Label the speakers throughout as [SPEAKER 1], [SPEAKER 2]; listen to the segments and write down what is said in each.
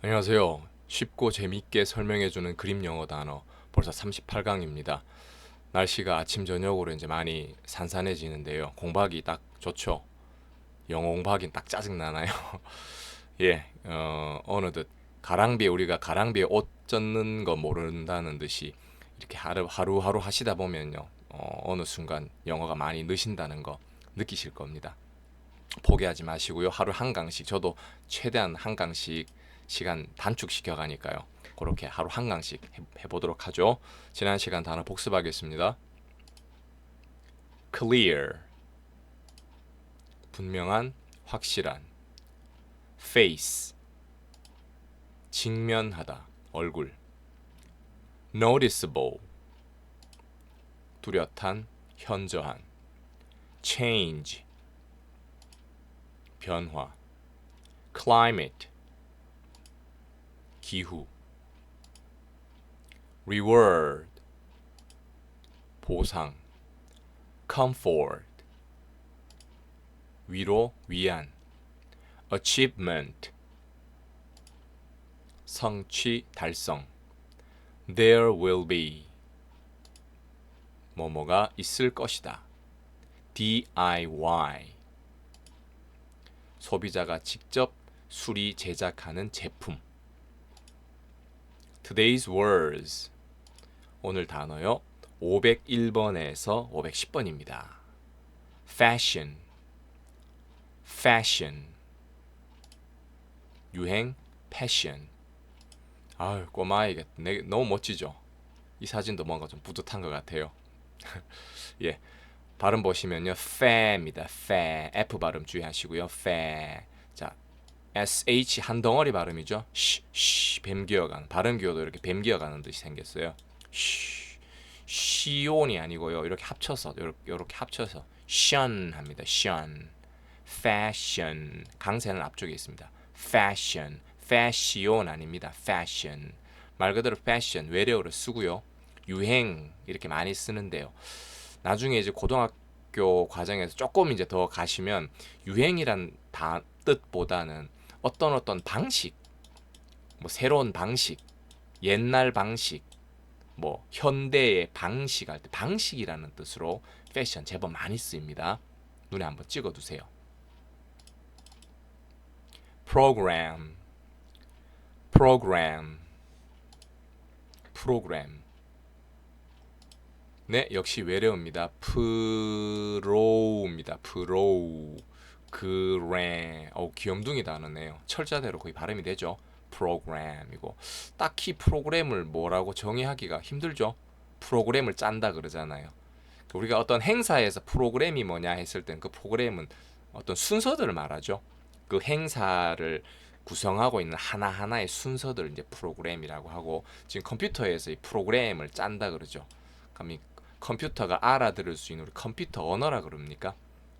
[SPEAKER 1] 안녕하세요. 쉽고 재밌게 설명해주는 그림 영어 단어 벌써 38강입니다. 날씨가 아침 저녁으로 이제 많이 산산해지는데요. 공부하기 딱 좋죠. 영어 공부하긴 딱 짜증 나나요? 예, 어, 어느덧 가랑비에 우리가 가랑비에 옷 젖는 거 모른다는 듯이 이렇게 하루 하루 하루 하시다 보면요, 어, 어느 순간 영어가 많이 느신다는 거 느끼실 겁니다. 포기하지 마시고요. 하루 한 강씩 저도 최대한 한 강씩 시간 단축시켜 가니까요. 그렇게 하루 한 강씩 해, 해보도록 하죠. 지난 시간 단어 복습하겠습니다. clear 분명한 확실한 face 직면하다 얼굴 noticeable 뚜렷한 현저한 change 변화 climate 기후 reward 보상 comfort 위로 위안 achievement 성취 달성 there will be 뭐뭐가 있을 것이다 DIY 소비자가 직접 수리 제작하는 제품 Today's words. 오늘 단어요. 501번에서 510번입니다. Fashion. Fashion. 유행 패션 아유 내, 너무 멋지죠? 이 사진도 뭔가 좀 뿌듯한 것 같아요. 예. 발음 보시면요. Fa입니다. Fa f 발음 주의하시고요. Fa 자 sh 한 덩어리 발음이죠. 쉬, 쉬, 뱀 기어가는 발음 기어도 이렇게 뱀 기어가는 듯이 생겼어요. 쉬, 시온이 아니고요. 이렇게 합쳐서 이렇게, 이렇게 합쳐서 션 합니다. 션. Fashion. 강세는 앞쪽에 있습니다. Fashion. Fashion 아닙니다. Fashion. 말 그대로 fashion 외래어를 쓰고요. 유행 이렇게 많이 쓰는데요. 나중에 이제 고등학교 과정에서 조금 이제 더 가시면 유행이란 다 뜻보다는 어떤 어떤 방식 뭐 새로운 방식 옛날 방식 뭐 현대의 방식 할 때 방식이라는 뜻으로 패션 제법 많이 쓰입니다. 눈에 한번 찍어 두세요. program program 프로그램. 네 역시 외래어입니다. 프로우입니다. 프로우 그래 어 귀염둥이 단어네요. 철자대로 거의 발음이 되죠. 프로그램이고. 딱히 프로그램을 뭐라고 정의하기가 힘들죠. 프로그램을 짠다 그러잖아요. 우리가 어떤 행사에서 프로그램이 뭐냐 했을 땐 그 프로그램은 어떤 순서들을 말하죠. 그 행사를 구성하고 있는 하나하나의 순서들을 이제 프로그램이라고 하고 지금 컴퓨터에서 이 프로그램을 짠다 그러죠. 그럼 이 컴퓨터가 알아들을 수 있는 우리 컴퓨터 언어라 그럽니까?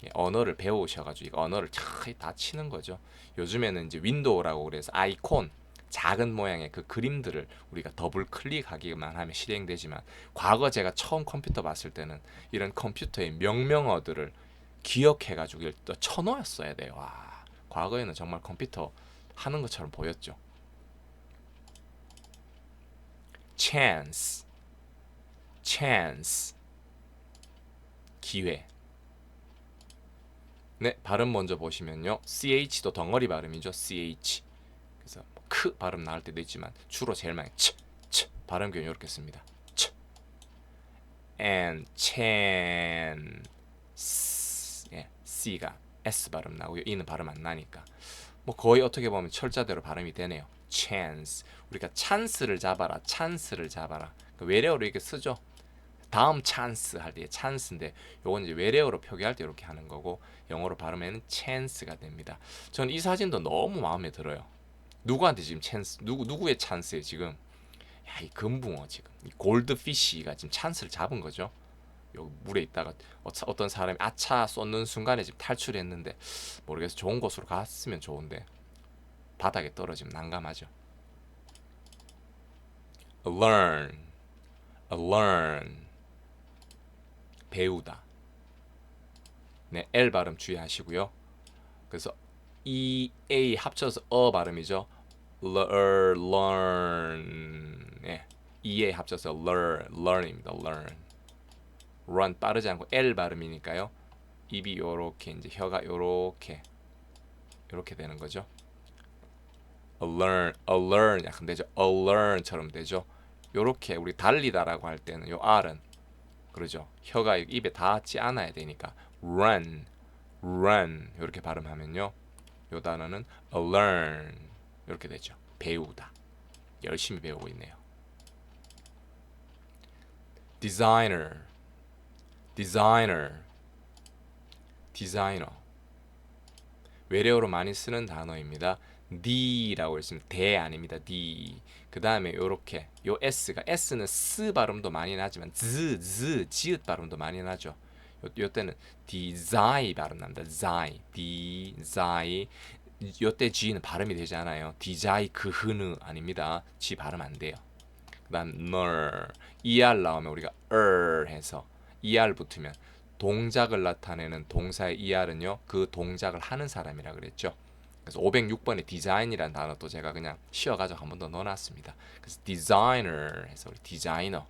[SPEAKER 1] 예, 언어를 배우셔가지고 이 언어를 다 치는 거죠. 요즘에는 이제 윈도우라고 그래서 아이콘 작은 모양의 그 그림들을 우리가 더블 클릭하기만 하면 실행되지만 과거 제가 처음 컴퓨터 봤을 때는 이런 컴퓨터의 명명어들을 기억해가지고 또 쳐놓았어야 돼요. 와, 과거에는 정말 컴퓨터 하는 것처럼 보였죠. chance, chance, 기회. 네, 발음 먼저 보시면요. ch도 덩어리 발음이죠. ch. 그래서 뭐크 발음 나올 때도 있지만 주로 제일 많이 치, 치 발음 교훈 이렇게 씁니다. 치. and chance. 예, c가 s 발음 나고요. e는 발음 안 나니까. 뭐 거의 어떻게 보면 철자대로 발음이 되네요. chance. 우리가 찬스를 잡아라. 찬스를 잡아라. 그 외래어로 이렇게 쓰죠. 다음 찬스 할 때 찬스인데 요건 이제 외래어로 표기할 때 이렇게 하는 거고 영어로 발음에는 chance가 됩니다. 저는 이 사진도 너무 마음에 들어요. 누구한테 지금 찬스 누구 누구의 찬스에 지금 야, 이 금붕어 지금 이 골드피쉬가 지금 찬스를 잡은 거죠. 요 물에 있다가 어떤 사람이 아차 쏟는 순간에 지금 탈출했는데 모르겠어 좋은 곳으로 갔으면 좋은데 바닥에 떨어지면 난감하죠. learn, learn 배우다. 네, L 발음 주의하시고요. 그래서 E, A 합쳐서 어 발음이죠. learn, learn. 예. 이에 합쳐서 learn, learn입니다. learn. run 빠르지 않고 L 발음이니까요. 입이 요렇게 이제 혀가 요렇게 요렇게 되는 거죠. learn, learn 약간 되죠. learn처럼 되죠. 요렇게 우리 달리다라고 할 때는 요 R은 그러죠. 혀가 입에 닿지 않아야 되니까 run, run 이렇게 발음하면요. 요 단어는 learn 이렇게 되죠. 배우다. 열심히 배우고 있네요. designer, designer, 디자이너. 외래어로 많이 쓰는 단어입니다. D라고 했으면 대 아닙니다. D. 그 다음에 요렇게 요 S가 S는 스 발음도 많이 나지만 Z, Z, 지읒 발음도 많이 나죠. 요, 요 때는 디자이 발음 납니다. 자이, 디자이. 요때 G는 발음이 되지 않아요. 디자이 그 흐느 아닙니다. G 발음 안 돼요. 그 다음 ner, er 나오면 우리가 er 해서 er 붙으면 동작을 나타내는 동사의 er은요 그 동작을 하는 사람이라 그랬죠. 그래서 506번에 디자인이라는 단어 또 제가 그냥 쉬어가지고 한 번 더 넣어놨습니다. 그래서 디자이너 해서 우리 디자이너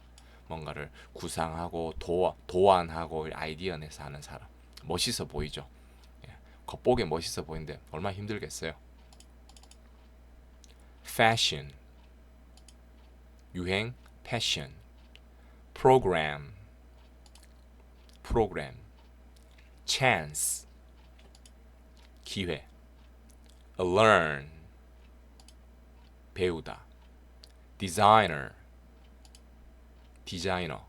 [SPEAKER 1] 뭔가를 구상하고 도, 도안하고 아이디어 내서 하는 사람. 멋있어 보이죠. 예, 겉보기에 멋있어 보이는데 얼마나 힘들겠어요. fashion. 유행 패션 프로그램 프로그램 chance. 기회 learn 배우다 designer 디자이너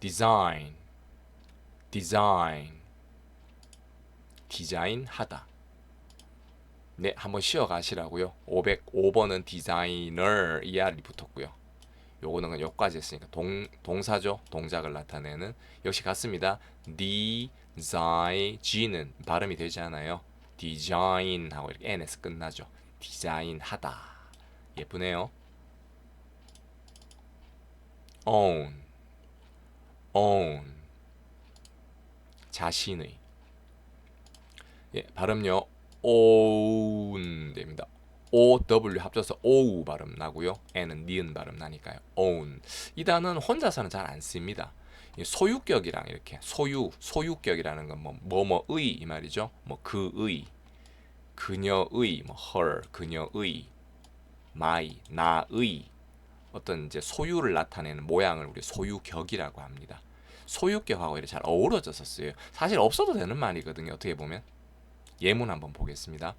[SPEAKER 1] design design 디자인하다 네, 한번 쉬어 가시라고요. 505번은 디자이너 ER이 붙었고요. 요거는 여기까지 했으니까 동, 동사죠. 동작을 나타내는 역시 같습니다. 디자인 G는 발음이 되지 않아요. 디자인하고 이렇게 N에서 끝나죠. 디자인하다. 예쁘네요. own own 자신의 예, 발음요. own 됩니다. O W 합쳐서 O 발음 나고요. N은 니은 발음 나니까요. own. 이 단어는 혼자서는 잘 안 씁니다. 이 소유격이랑 이렇게 소유 소유격이라는 건 뭐 뭐뭐의 이 말이죠. 뭐 그의 그녀의 뭐 her 그녀의 my 나의 어떤 이제 소유를 나타내는 모양을 우리 소유격이라고 합니다. 소유격하고 이렇게 잘 어우러져서 써요. 사실 없어도 되는 말이거든요. 어떻게 보면 예문 한번 보겠습니다.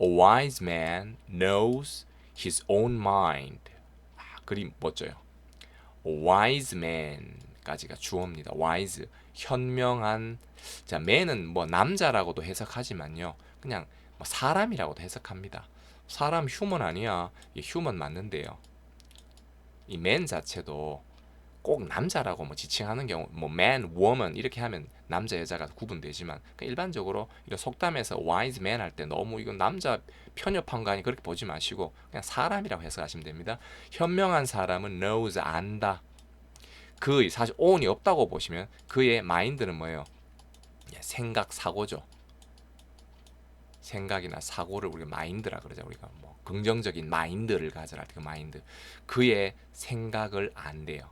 [SPEAKER 1] A wise man knows his own mind. 아, 그림 멋져요. A wise man 까지가 주어입니다. wise 현명한 자 man은 뭐 남자라고도 해석하지만요. 그냥 뭐 사람이라고도 해석합니다. 사람 휴먼 아니야. 이 휴먼 맞는데요. 이 man 자체도 꼭 남자라고 뭐 지칭하는 경우 뭐 man, woman 이렇게 하면 남자 여자가 구분되지만 그러니까 일반적으로 이런 속담에서 wise man 할 때 너무 이건 남자 편협한 거 아니 그렇게 보지 마시고 그냥 사람이라고 해석하시면 됩니다. 현명한 사람은 knows 안다. 그의 사실 own이 없다고 보시면 그의 마인드는 뭐예요? 예, 생각 사고죠. 생각이나 사고를 우리가 마인드라 그러죠. 우리가 뭐 긍정적인 마인드를 가져라 그 마인드. 그의 생각을 안 돼요.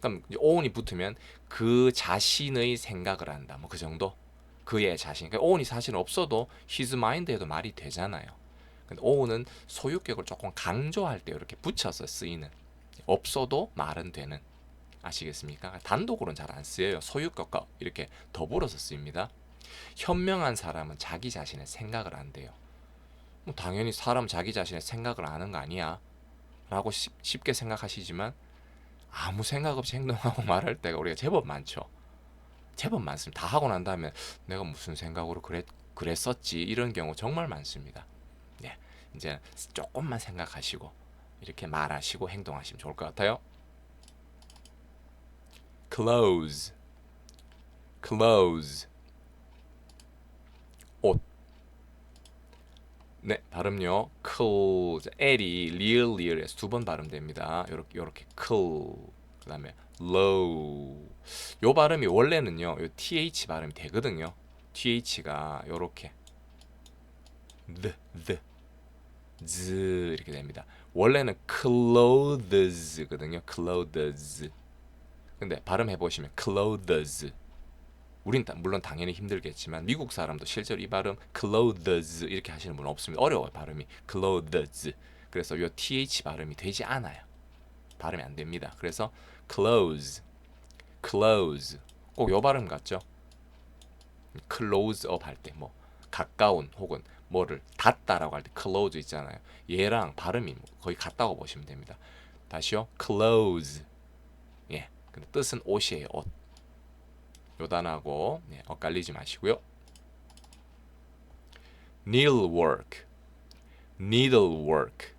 [SPEAKER 1] 그럼 오온이 붙으면 그 자신의 생각을 한다. 뭐 그 정도. 그의 자신. 그러니까 오온이 사실 없어도 his mind에도 말이 되잖아요. 근데 오온은 소유격을 조금 강조할 때 이렇게 붙여서 쓰이는. 없어도 말은 되는. 아시겠습니까? 단독으로는 잘 안 쓰여요. 소유격과 이렇게 더불어서 쓰입니다. 현명한 사람은 자기 자신의 생각을 안 돼요. 뭐 당연히 사람 자기 자신의 생각을 아는 거 아니야? 라고 쉽, 쉽게 생각하시지만 아무 생각 없이 행동하고 말할 때가 우리가 제법 많죠. 제법 많습니다. 다 하고 난 다음에 내가 무슨 생각으로 그랬, 그랬었지 이런 경우 정말 많습니다. 네, 이제 조금만 생각하시고 이렇게 말하시고 행동하시면 좋을 것 같아요. Clothes, clothes, 옷. 네, 발음요. cool. L이 real, real에서 두 번 발음됩니다. 요렇게, 요렇게 cool. 그 다음에 low. 요 발음이 원래는요, 요 th 발음이 되거든요. th가 요렇게 the, the. z 이렇게 됩니다. 원래는 clothes거든요. clothes. 근데 발음해 보시면 clothes. 우린 다- 물론 당연히 힘들겠지만 미국 사람도 실제로 이 발음 clothes 이렇게 하시는 분 없습니다. 어려워요 발음이 clothes. 그래서 요 th 발음이 되지 않아요. 발음이 안 됩니다. 그래서 close, close 꼭 요 발음 같죠? close up 할 때 뭐 가까운 혹은 뭐를 닫다라고 할 때 close 있잖아요. 얘랑 발음이 뭐 거의 같다고 보시면 됩니다. 다시요. close. 뜻은 옷이에요. 옷. 요 단어하고 예, 엇갈리지 마시고요. needlework. needlework.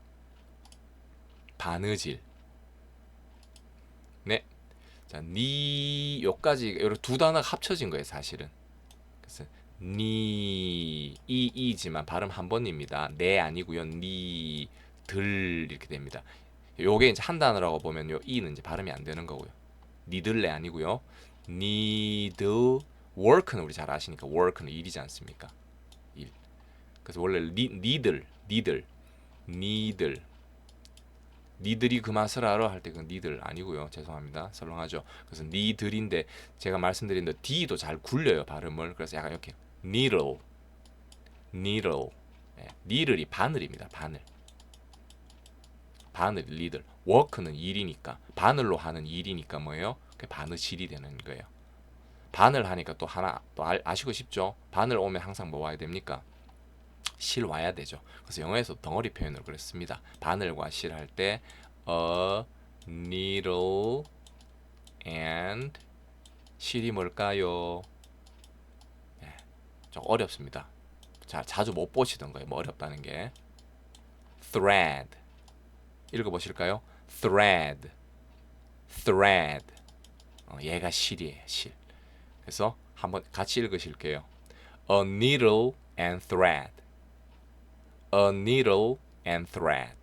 [SPEAKER 1] 바느질. 네. 자, 니 요까지 요두 단어가 합쳐진 거예요, 사실은. 그래서 니 이 이지만 발음 한 번입니다. 네 아니고요. 니들 이렇게 됩니다. 요게 이제 한 단어라고 보면 요 이는 이제 발음이 안 되는 거고요. 니들레 아니고요. 니들 work는 우리 잘 아시니까 work는 일이지 않습니까? 일. 그래서 원래 니, 니들 니들 니들 니들이 그 맛을 알아 할 때 그 니들 아니고요. 죄송합니다. 설렁하죠. 그래서 니들인데 제가 말씀드린 대로 D도 잘 굴려요 발음을. 그래서 약간 이렇게 needle, needle, 예, needle이 바늘입니다. 바늘. 바늘, 니들. work는 일이니까 바늘로 하는 일이니까 뭐예요? 그 바느질이 되는 거예요. 바늘 하니까 또 하나 또 아, 아시고 싶죠? 바늘 오면 항상 뭐 와야 됩니까? 실 와야 되죠. 그래서 영어에서 덩어리 표현을 그랬습니다. 바늘과 실 할 때 a needle and 실이 뭘까요? 네, 좀 어렵습니다. 자, 자주 못 보시던 거예요. 뭐 어렵다는 게 thread 읽어보실까요? thread thread 어, 얘가 실이에요. 실. 그래서 한번 같이 읽으실게요. A needle and thread. A needle and thread.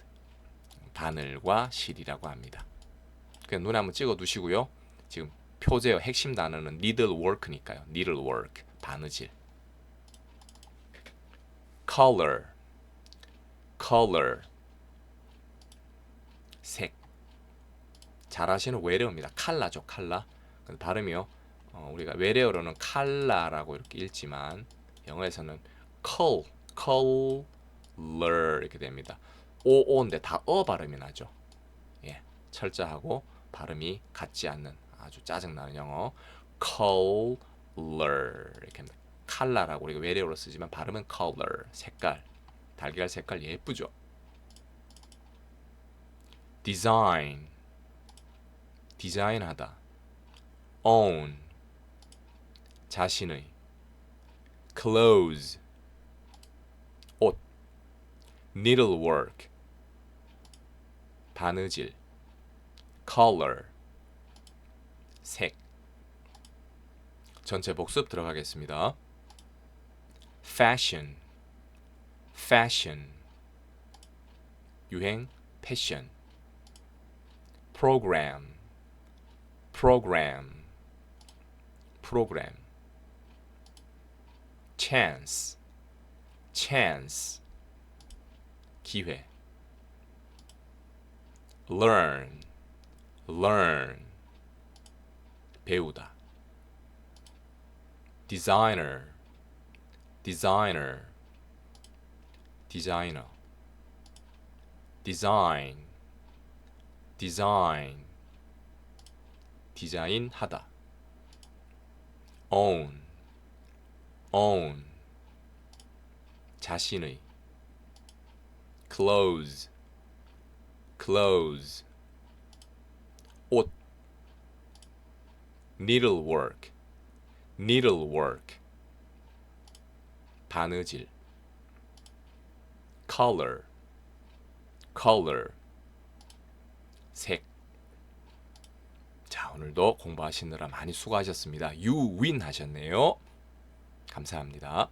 [SPEAKER 1] 바늘과 실이라고 합니다. 그냥 눈에 한번 찍어 두시고요. 지금 표제어 핵심 단어는 needlework니까요. needlework 바느질. color color 색 잘하시는 외래어입니다. 칼라죠, 칼라. 발음이요. 어, 우리가 외래어로는 칼라라고 이렇게 읽지만 영어에서는 col, color 이렇게 됩니다. 오오인데 다 어 발음이 나죠. 예, 철자하고 발음이 같지 않는 아주 짜증나는 영어 color 이렇게 합니다. 칼라라고 우리가 외래어로 쓰지만 발음은 color 색깔 달걀 색깔 예쁘죠. design 디자인하다 own 자신의 clothes 옷 needlework 바느질 color 색 전체 복습 들어가겠습니다. fashion fashion 유행 패션 program program program chance chance 기회 learn learn 배우다 designer designer designer design design 디자인하다 own own 자신의 clothes clothes 옷 needlework needlework 바느질 color color 색 자, 오늘도 공부하시느라 많이 수고하셨습니다. 유윈 하셨네요. 감사합니다.